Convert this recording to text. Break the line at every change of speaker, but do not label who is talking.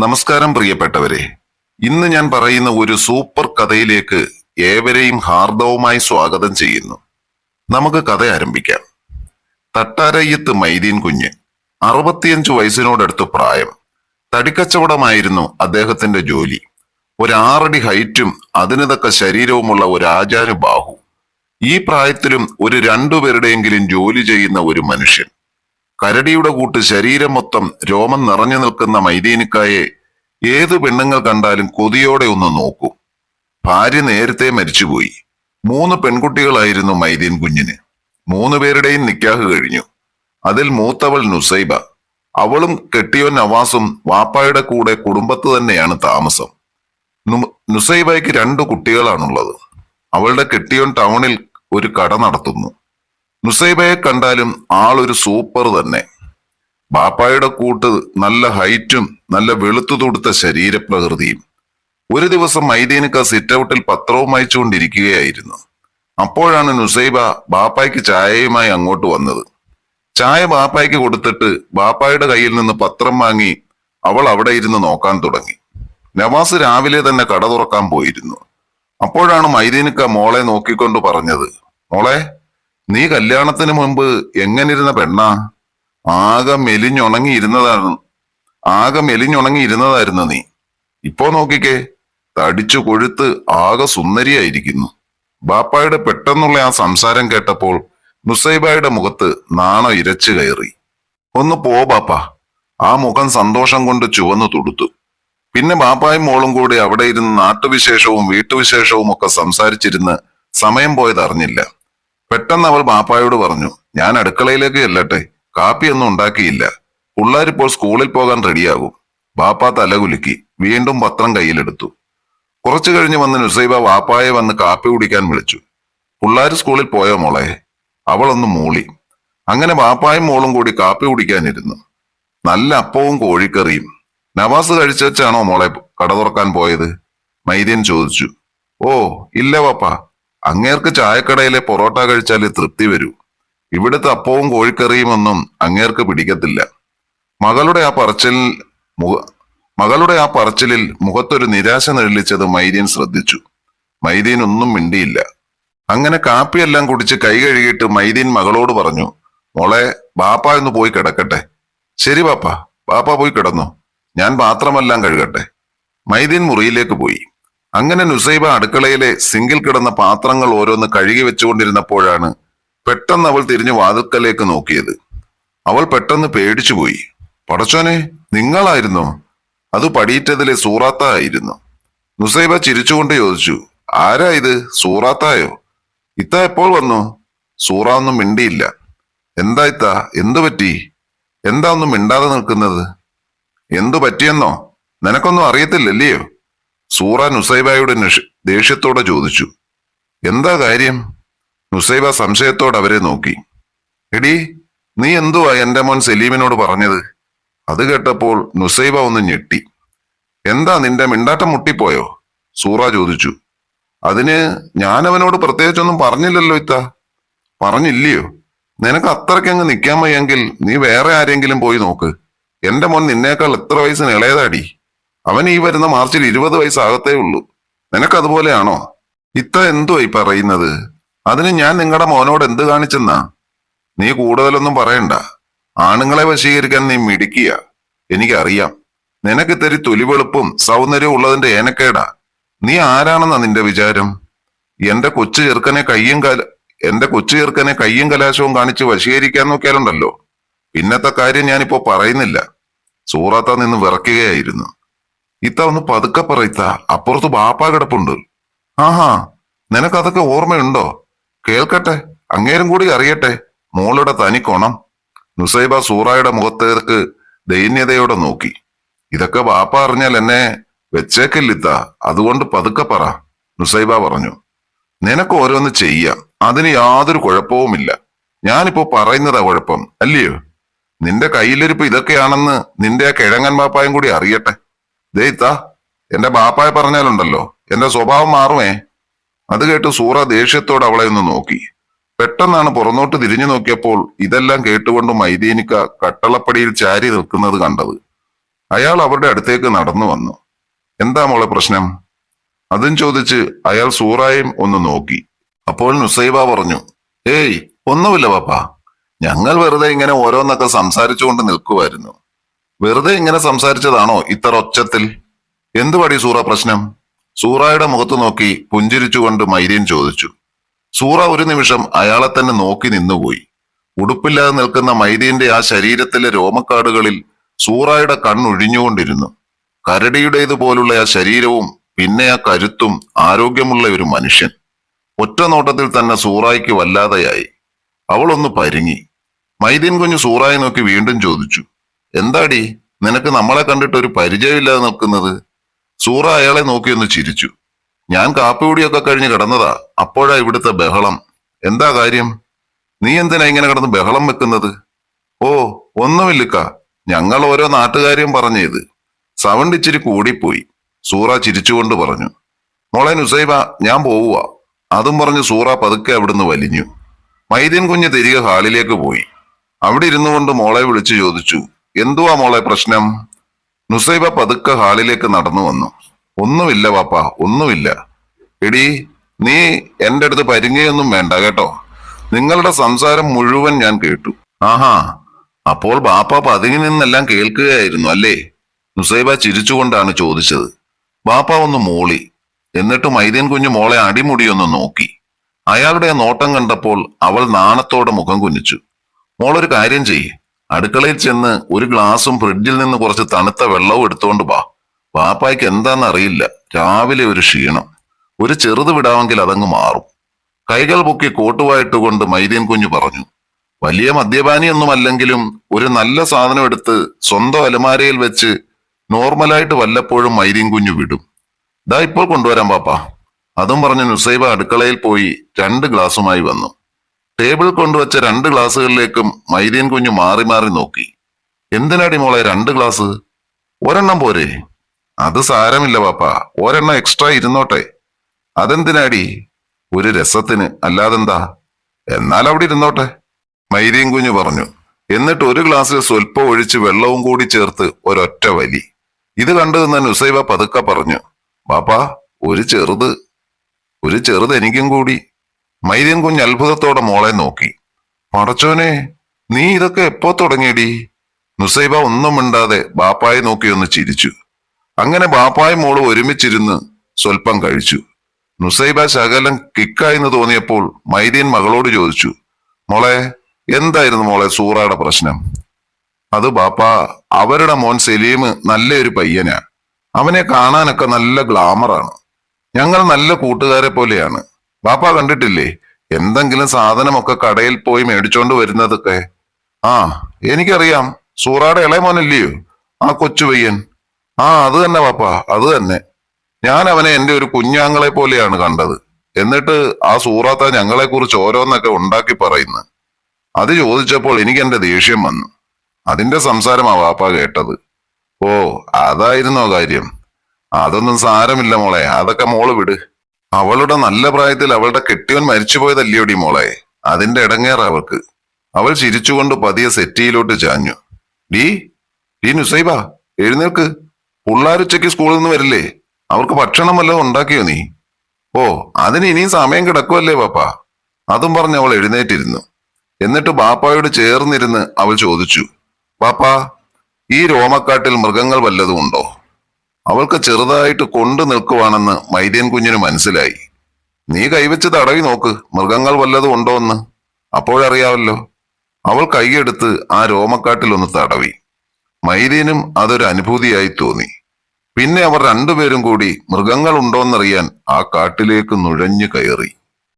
നമസ്കാരം പ്രിയപ്പെട്ടവരെ. ഇന്ന് ഞാൻ പറയുന്ന ഒരു സൂപ്പർ കഥയിലേക്ക് ഏവരെയും ഹാർദവുമായി സ്വാഗതം ചെയ്യുന്നു. നമുക്ക് കഥ ആരംഭിക്കാം. തട്ടാരയ്യത്ത് മൈദീൻ കുഞ്ഞ് അറുപത്തിയഞ്ച് വയസ്സിനോടടുത്ത് പ്രായം. തടിക്കച്ചവടമായിരുന്നു അദ്ദേഹത്തിന്റെ ജോലി. ഒരു ഹൈറ്റും അതിന് തക്ക ശരീരവുമുള്ള ഒരു ആചാനുബാഹു ഈ പ്രായത്തിലും ഒരു രണ്ടുപേരുടെയെങ്കിലും ജോലി ചെയ്യുന്ന ഒരു മനുഷ്യൻ. കരടിയുടെ കൂട്ട് ശരീരം മൊത്തം രോമം നിറഞ്ഞു നിൽക്കുന്ന മൈദീനിക്കായെ ഏത് പെണ്ണുങ്ങൾ കണ്ടാലും കൊതിയോടെ ഒന്ന് നോക്കും. ഭാര്യ നേരത്തെ മരിച്ചുപോയി. മൂന്ന് പെൺകുട്ടികളായിരുന്നു മൈദീൻ കുഞ്ഞിന്. മൂന്ന് പേരുടെയും നിക്കാഹ് കഴിഞ്ഞു. അതിൽ മൂത്തവൾ നുസൈബ. അവളും കെട്ടിയോൻ നവാസും വാപ്പായുടെ കൂടെ കുടുംബത്ത് തന്നെയാണ് താമസം. നുസൈബയ്ക്ക് രണ്ട് കുട്ടികളാണുള്ളത്. അവളുടെ കെട്ടിയോൻ ടൗണിൽ ഒരു കട നടത്തുന്നു. നുസൈബയെ കണ്ടാലും ആളൊരു സൂപ്പർ തന്നെ. ബാപ്പായുടെ കൂട്ട് നല്ല ഹൈറ്റും നല്ല വെളുത്തു തൊടുത്ത ശരീരപ്രകൃതിയും. ഒരു ദിവസം മൈദീനക്ക സിറ്റൗട്ടിൽ പത്രവും വായിച്ചുകൊണ്ടിരിക്കുകയായിരുന്നു അപ്പോഴാണ് നുസൈബ ബാപ്പായ്ക്ക് ചായയുമായി അങ്ങോട്ട് വന്നത്. ചായ ബാപ്പായ്ക്ക് കൊടുത്തിട്ട് ബാപ്പായുടെ കയ്യിൽ നിന്ന് പത്രം വാങ്ങി അവൾ അവിടെ ഇരുന്ന് നോക്കാൻ തുടങ്ങി. നവാസ് രാവിലെ തന്നെ കട തുറക്കാൻ പോയിരുന്നു. അപ്പോഴാണ് മൈദീനക്ക മോളെ നോക്കിക്കൊണ്ട് പറഞ്ഞത് മോളെ നീ കല്യാണത്തിന് മുമ്പ് എങ്ങനിരുന്ന പെണ്ണാ? ആകെ മെലിഞ്ഞുണങ്ങി ഇരുന്നതാണ് ആകെ മെലിഞ്ഞുണങ്ങി ഇരുന്നതായിരുന്നു നീ. ഇപ്പോ നോക്കിക്കേ തടിച്ചു കൊഴുത്ത് ആകെ സുന്ദരിയായിരിക്കുന്നു. ബാപ്പായുടെ പെട്ടെന്നുള്ള ആ സംസാരം കേട്ടപ്പോൾ നുസൈബായുടെ മുഖത്ത് നാണം ഇരച്ചു കയറി. ഒന്ന് പോ ബാപ്പ. ആ മുഖം സന്തോഷം കൊണ്ട് ചുവന്നു തുടുത്തു. പിന്നെ ബാപ്പായും മോളും കൂടി അവിടെ ഇരുന്ന് നാട്ടുവിശേഷവും വീട്ടുവിശേഷവും ഒക്കെ സംസാരിച്ചിരുന്ന് സമയം പോയത് അറിഞ്ഞില്ല. പെട്ടെന്ന് അവൾ ബാപ്പായോട് പറഞ്ഞു ഞാൻ അടുക്കളയിലേക്ക് ചെല്ലട്ടെ. കാപ്പിയൊന്നും ഉണ്ടാക്കിയില്ല. പിള്ളേരിപ്പോൾ സ്കൂളിൽ പോകാൻ റെഡിയാകും. ബാപ്പ തലകുലുക്കി വീണ്ടും പത്രം കയ്യിലെടുത്തു. കുറച്ചു കഴിഞ്ഞ് വന്ന് നുസൈബ വാപ്പായെ വന്ന് കാപ്പി കുടിക്കാൻ വിളിച്ചു. പിള്ളേർ സ്കൂളിൽ പോയോ മോളെ? അവളൊന്ന് മൂളി. അങ്ങനെ ബാപ്പായും മോളും കൂടി കാപ്പി കുടിക്കാനിരുന്നു. നല്ല അപ്പവും കോഴിക്കറിയും. നവാസ് കഴിച്ചു വെച്ചാണോ മോളെ കട തുറക്കാൻ പോയത്? മൈദീൻ ചോദിച്ചു. ഓ ഇല്ല പാപ്പ അങ്ങേർക്ക് ചായക്കടയിലെ പൊറോട്ട കഴിച്ചാലേ തൃപ്തി വരൂ. ഇവിടുത്തെ അപ്പവും കോഴിക്കറിയും ഒന്നും അങ്ങേർക്ക് പിടിക്കത്തില്ല. മകളുടെ ആ പറച്ചിലിൽ മകളുടെ ആ പറച്ചിലിൽ മുഖത്തൊരു നിരാശ നിഴലിച്ചത് മൈദീൻ ശ്രദ്ധിച്ചു. മൈദീൻ ഒന്നും മിണ്ടിയില്ല. അങ്ങനെ കാപ്പിയെല്ലാം കുടിച്ച് കൈ കഴുകിയിട്ട് മൈദീൻ മകളോട് പറഞ്ഞു മോളെ ബാപ്പ എന്ന് പോയി കിടക്കട്ടെ. ശരി ബാപ്പ. ബാപ്പ പോയി കിടന്നു. ഞാൻ പാത്രമെല്ലാം കഴുകട്ടെ. മൈദീൻ മുറിയിലേക്ക് പോയി. അങ്ങനെ നുസൈബ അടുക്കളയിലെ സിങ്കിൽ കിടന്ന പാത്രങ്ങൾ ഓരോന്ന് കഴുകി വെച്ചുകൊണ്ടിരുന്നപ്പോഴാണ് പെട്ടെന്ന് അവൾ തിരിഞ്ഞു വാതിൽക്കലേക്ക് നോക്കിയത്. അവൾ പെട്ടെന്ന് പേടിച്ചുപോയി പടച്ചോനെ നിങ്ങളായിരുന്നോ? അത് പടിയിറ്റതിലെ സൂറാത്ത ആയിരുന്നു. നുസൈബ ചിരിച്ചുകൊണ്ട് ചോദിച്ചു ആരാ ഇത്? സൂറാത്തായോ? ഇത്ത എപ്പോൾ വന്നു? സൂറ ഒന്നും മിണ്ടിയില്ല. എന്താ ഇത്ത? എന്തു പറ്റി? എന്താ ഒന്നും മിണ്ടാതെ നിൽക്കുന്നത്? എന്തു പറ്റിയെന്നോ? നിനക്കൊന്നും അറിയത്തില്ലല്ലയോ? സൂറ നുസൈബായുടെ ദേഷ്യത്തോടെ ചോദിച്ചു. എന്താ കാര്യം? നുസൈബ സംശയത്തോടെ അവരെ നോക്കി. എടി നീ എന്തുവാ എന്റെ മോൻ സലീമിനോട് പറഞ്ഞത്? അത് കേട്ടപ്പോൾ നുസൈബ ഒന്ന് ഞെട്ടി. എന്താ നിന്റെ മിണ്ടാട്ടം മുട്ടിപ്പോയോ? സൂറ ചോദിച്ചു. അതിന് ഞാനവനോട് പ്രത്യേകിച്ചൊന്നും പറഞ്ഞില്ലല്ലോ ഇത്ത. പറഞ്ഞില്ലയോ? നിനക്ക് അത്രയ്ക്കങ്ങ് നിൽക്കാൻ വയ്യെങ്കിൽ നീ വേറെ ആരെങ്കിലും പോയി നോക്ക്. എന്റെ മോൻ നിന്നേക്കാൾ എത്ര വയസ്സിന് ഇളയതാടി? അവൻ ഈ വരുന്ന മാർച്ചിൽ ഇരുപത് വയസ്സാകത്തേ ഉള്ളൂ. നിനക്കതുപോലെയാണോ? ഇത്ത എന്തുവായി പറയുന്നത്? അതിന് ഞാൻ നിങ്ങളുടെ മോനോട് എന്ത് കാണിച്ചെന്നാ? നീ കൂടുതലൊന്നും പറയണ്ട. ആണുങ്ങളെ വശീകരിക്കാൻ നീ മിടിക്കുക എനിക്കറിയാം. നിനക്ക് ഇത്തിരി തൊലിവെളുപ്പും സൗന്ദര്യവും ഉള്ളതിന്റെ ഏനക്കേടാ. നീ ആരാണെന്നാ നിന്റെ വിചാരം? എന്റെ കൊച്ചു ചെറുക്കനെ കയ്യും കല എന്റെ കൊച്ചു ചെറുക്കനെ കയ്യും കലാശവും കാണിച്ച് വശീകരിക്കാൻ നോക്കിയാലുണ്ടല്ലോ. പിന്നത്തെ കാര്യം ഞാനിപ്പോ പറയുന്നില്ല. സൂറാത്ത നിന്ന് വിറയ്ക്കുകയായിരുന്നു. ഇത്ത ഒന്ന് പതുക്കെ പറയത്ത അപ്പുറത്ത് ബാപ്പ കിടപ്പുണ്ട്. ആഹാ നിനക്കതൊക്കെ ഓർമ്മയുണ്ടോ? കേൾക്കട്ടെ അങ്ങേരും കൂടി അറിയട്ടെ. മോളുടെ തനിക്കോണം നുസൈബ സൂറായുടെ മുഖത്തേക്ക് ദൈന്യതയോടെ നോക്കി. ഇതൊക്കെ ബാപ്പ അറിഞ്ഞാൽ എന്നെ വെച്ചേക്കില്ലിത്ത അതുകൊണ്ട് പതുക്കെ പറ നുസൈബ പറഞ്ഞു. നിനക്ക് ഓരോന്ന് ചെയ്യാം. അതിന് യാതൊരു കുഴപ്പവുമില്ല. ഞാനിപ്പോ പറയുന്നതാ കുഴപ്പം അല്ലയോ? നിന്റെ കയ്യിലിരിപ്പ് ഇതൊക്കെയാണെന്ന് നിന്റെ ആ കിഴങ്ങൻ ബാപ്പായും കൂടി അറിയട്ടെ. ദൈത്ത എന്റെ ബാപ്പായ പറഞ്ഞാലുണ്ടല്ലോ. എന്റെ സ്വഭാവം മാറുമേ. അത് കേട്ട് സൂറ ദേഷ്യത്തോടെ അവളെ ഒന്ന് നോക്കി. പെട്ടെന്നാണ് പുറന്നോട്ട് തിരിഞ്ഞു നോക്കിയപ്പോൾ ഇതെല്ലാം കേട്ടുകൊണ്ട് മൈദീനിക്ക കട്ടളപ്പടിയിൽ ചാരി നിൽക്കുന്നത് കണ്ടത്. അയാൾ അവരുടെ അടുത്തേക്ക് നടന്നു വന്നു. എന്താ മോളെ പ്രശ്നം? അതും ചോദിച്ച് അയാൾ സൂറായും ഒന്ന് നോക്കി. അപ്പോൾ നുസൈബ പറഞ്ഞു ഏയ് ഒന്നുമില്ല പാപ്പ ഞങ്ങൾ വെറുതെ ഇങ്ങനെ ഓരോന്നൊക്കെ സംസാരിച്ചുകൊണ്ട് നിൽക്കുമായിരുന്നു വെറുതെ ഇങ്ങനെ സംസാരിച്ചതാണോ ഇത്ര ഒച്ചത്തിൽ? എന്തുപടി സൂറ പ്രശ്നം? സൂറായുടെ മുഖത്ത് നോക്കി പുഞ്ചിരിച്ചുകൊണ്ട് മൈരീൻ ചോദിച്ചു. സൂറ ഒരു നിമിഷം അയാളെ തന്നെ നോക്കി നിന്നുപോയി. ഉടുപ്പില്ലാതെ നിൽക്കുന്ന മൈദീന്റെ ആ ശരീരത്തിലെ രോമക്കാടുകളിൽ സൂറായുടെ കണ്ണൊഴിഞ്ഞുകൊണ്ടിരുന്നു. കരടിയുടേതുപോലുള്ള ആ ശരീരവും പിന്നെ ആ കരുത്തും ആരോഗ്യമുള്ള ഒരു മനുഷ്യൻ. ഒറ്റ നോട്ടത്തിൽ തന്നെ സൂറായിക്ക് വല്ലാതെയായി. അവളൊന്ന് പരിങ്ങി. മൈദീൻ കുഞ്ഞ് സൂറായി നോക്കി വീണ്ടും ചോദിച്ചു. എന്താടി? നിനക്ക് നമ്മളെ കണ്ടിട്ട് ഒരു പരിചയമില്ലാതെ നിൽക്കുന്നത്? സൂറ അയാളെ നോക്കി ഒന്ന് ചിരിച്ചു. ഞാൻ കാപ്പികുടിയൊക്കെ കഴിഞ്ഞ് കിടന്നതാ. അപ്പോഴാ ഇവിടുത്തെ ബഹളം. എന്താ കാര്യം? നീ എന്തിനാ ഇങ്ങനെ കിടന്ന് ബഹളം വെക്കുന്നത്? ഓ ഒന്നുമില്ലിക്ക. ഞങ്ങൾ ഓരോ നാട്ടുകാരെയും പറഞ്ഞത്. സൗണ്ട് ഇച്ചിരി കൂടിപ്പോയി. സൂറ ചിരിച്ചുകൊണ്ട് പറഞ്ഞു. മോളെ നുസൈബ ഞാൻ പോവുക അതും പറഞ്ഞ് സൂറ പതുക്കെ അവിടുന്ന് വലിഞ്ഞു. മൈദീൻ കുഞ്ഞ് തിരികെ ഹാളിലേക്ക് പോയി. അവിടെ ഇരുന്നു കൊണ്ട് മോളെ വിളിച്ചു ചോദിച്ചു. എന്തുവാ മോളെ പ്രശ്നം? നുസൈബ പതുക്കെ ഹാളിലേക്ക് നടന്നു വന്നു. ഒന്നുമില്ല പാപ്പ ഒന്നുമില്ല. എടി നീ എന്റെ അടുത്ത് പരിങ്ങയൊന്നും വേണ്ട കേട്ടോ. നിങ്ങളുടെ സംസാരം മുഴുവൻ ഞാൻ കേട്ടു. ആഹാ അപ്പോൾ ബാപ്പ പതുങ്ങി നിന്നെല്ലാം കേൾക്കുകയായിരുന്നു അല്ലേ? നുസൈബ ചിരിച്ചുകൊണ്ടാണ് ചോദിച്ചത്. ബാപ്പ ഒന്ന് മോളി. എന്നിട്ട് മൈദീൻ കുഞ്ഞു മോളെ അടിമുടിയൊന്ന് നോക്കി. അയാളുടെ നോട്ടം കണ്ടപ്പോൾ അവൾ നാണത്തോടെ മുഖം കുനിച്ചു. മോളൊരു കാര്യം ചെയ്യ്. അടുക്കളയിൽ ചെന്ന് ഒരു ഗ്ലാസും ഫ്രിഡ്ജിൽ നിന്ന് കുറച്ച് തണുത്ത വെള്ളവും എടുത്തുകൊണ്ട് വാ. വാപ്പായ്ക്ക് എന്താണെന്ന് അറിയില്ല. രാവിലെ ഒരു ക്ഷീണം. ഒരു ചെറുത് വിടാമെങ്കിൽ അതങ്ങ് മാറും. കൈകൾ പൊക്കി കോട്ടുവായിട്ടുകൊണ്ട് മൈദീൻ കുഞ്ഞു പറഞ്ഞു വലിയ മദ്യപാനിയൊന്നും അല്ലെങ്കിലും ഒരു നല്ല സാധനം എടുത്ത് സ്വന്തം അലമാരയിൽ വെച്ച് നോർമലായിട്ട് വല്ലപ്പോഴും മൈദീൻ കുഞ്ഞു വിടും. ദാ ഇപ്പോൾ കൊണ്ടുവരാം പാപ്പ. അതും പറഞ്ഞ് നുസൈബ അടുക്കളയിൽ പോയി രണ്ട് ഗ്ലാസുമായി വന്നു. ടേബിൾ കൊണ്ടുവച്ച രണ്ട് ഗ്ലാസ്സുകളിലേക്കും മൈദീൻ കുഞ്ഞു മാറി മാറി നോക്കി. എന്തിനാടി മോളെ രണ്ട് ഗ്ലാസ്? ഒരെണ്ണം പോരെ. അത് സാരമില്ല പാപ്പ. ഒരെണ്ണം എക്സ്ട്രാ ഇരുന്നോട്ടെ. അതെന്തിനാടി? ഒരു രസത്തിന്. അല്ലാതെന്താ? എന്നാൽ അവിടെ ഇരുന്നോട്ടെ. മൈദീൻ കുഞ്ഞു പറഞ്ഞു. എന്നിട്ട് ഒരു ഗ്ലാസ്സിൽ സ്വൽപ്പം ഒഴിച്ച് വെള്ളവും കൂടി ചേർത്ത് ഒരൊറ്റ വലി. ഇത് കണ്ടു നിന്ന നുസൈബ പതുക്കെ പറഞ്ഞു. പാപ്പ ഒരു ചെറുത്. ഒരു ചെറുത് എനിക്കും കൂടി. മൈദീൻ കുഞ്ഞ് അത്ഭുതത്തോടെ മോളെ നോക്കി. പടച്ചോനെ നീ ഇതൊക്കെ എപ്പോ തുടങ്ങിയടി? നുസൈബ ഒന്നും മിണ്ടാതെ ബാപ്പായെ നോക്കി ഒന്ന് ചിരിച്ചു. അങ്ങനെ ബാപ്പായും മോളും ഒരുമിച്ചിരുന്ന് സ്വൽപ്പം കഴിച്ചു. നുസൈബ ശകലം കിക്കായെന്ന് തോന്നിയപ്പോൾ മൈദീൻ മകളോട് ചോദിച്ചു മോളെ എന്തായിരുന്നു മോളെ സൂറയുടെ പ്രശ്നം? അത് ബാപ്പ അവരുടെ മോൻ സലീം നല്ലൊരു പയ്യനാ. അവനെ കാണാനൊക്കെ നല്ല ഗ്ലാമറാണ്. ഞങ്ങൾ നല്ല കൂട്ടുകാരെ പോലെയാണ്. ബാപ്പ കണ്ടിട്ടില്ലേ? എന്തെങ്കിലും സാധനമൊക്കെ കടയിൽ പോയി മേടിച്ചോണ്ട് വരുന്നതൊക്കെ. ആ എനിക്കറിയാം. സൂറാടെ ഇളയമോനല്ലയോ ആ കൊച്ചു പയ്യൻ. ആ അത് തന്നെ പാപ്പ അത് തന്നെ. ഞാൻ അവനെ എന്റെ ഒരു കുഞ്ഞാങ്ങളെ പോലെയാണ് കണ്ടത്. എന്നിട്ട് ആ സൂറാത്ത ഞങ്ങളെ കുറിച്ച് ഓരോന്നൊക്കെ ഉണ്ടാക്കി പറയുന്നു. അത് ചോദിച്ചപ്പോൾ എനിക്ക് എന്റെ ദേഷ്യം വന്നു. അതിന്റെ സംസാരമാ വാപ്പ കേട്ടത്. ഓ അതായിരുന്നോ കാര്യം? അതൊന്നും സാരമില്ല മോളെ അതൊക്കെ മോൾ വിട്. അവളുടെ നല്ല പ്രായത്തിൽ അവളുടെ കെട്ടിയവൻ മരിച്ചുപോയതല്ലയോടി മോളെ? അതിന്റെ ഇടങ്ങേറ അവൾക്ക്. അവൾ ചിരിച്ചുകൊണ്ട് പതിയെ സെറ്റിയിലോട്ട് ചാഞ്ഞു. ഡീ ഡീ നുസൈബ എഴുന്നേൽക്ക്. പിള്ളാരുച്ചയ്ക്ക് സ്കൂളിൽ നിന്ന് വരില്ലേ? അവർക്ക് ഭക്ഷണം വല്ലതും ഉണ്ടാക്കിയോ നീ? ഓ അതിന് ഇനിയും സമയം കിടക്കുമല്ലേ പാപ്പ. അതും പറഞ്ഞ് അവൾ എഴുന്നേറ്റിരുന്നു. എന്നിട്ട് ബാപ്പായോട് ചേർന്നിരുന്ന് അവൾ ചോദിച്ചു പാപ്പ ഈ രോമക്കാട്ടിൽ മൃഗങ്ങൾ വല്ലതും ഉണ്ടോ? അവൾക്ക് ചെറുതായിട്ട് കൊണ്ടു നിൽക്കുവാണെന്ന് മൈദ്യൻ കുഞ്ഞിന് മനസ്സിലായി. നീ കൈവച്ച് തടവി നോക്ക് മൃഗങ്ങൾ വല്ലതും ഉണ്ടോ എന്ന്. അപ്പോഴറിയാവല്ലോ. അവൾ കൈയെടുത്ത് ആ രോമക്കാട്ടിൽ ഒന്ന് തടവി. മൈദീനും അതൊരു അനുഭൂതിയായി തോന്നി. പിന്നെ അവർ രണ്ടുപേരും കൂടി മൃഗങ്ങൾ ഉണ്ടോന്നറിയാൻ ആ കാട്ടിലേക്ക് നുഴഞ്ഞു കയറി.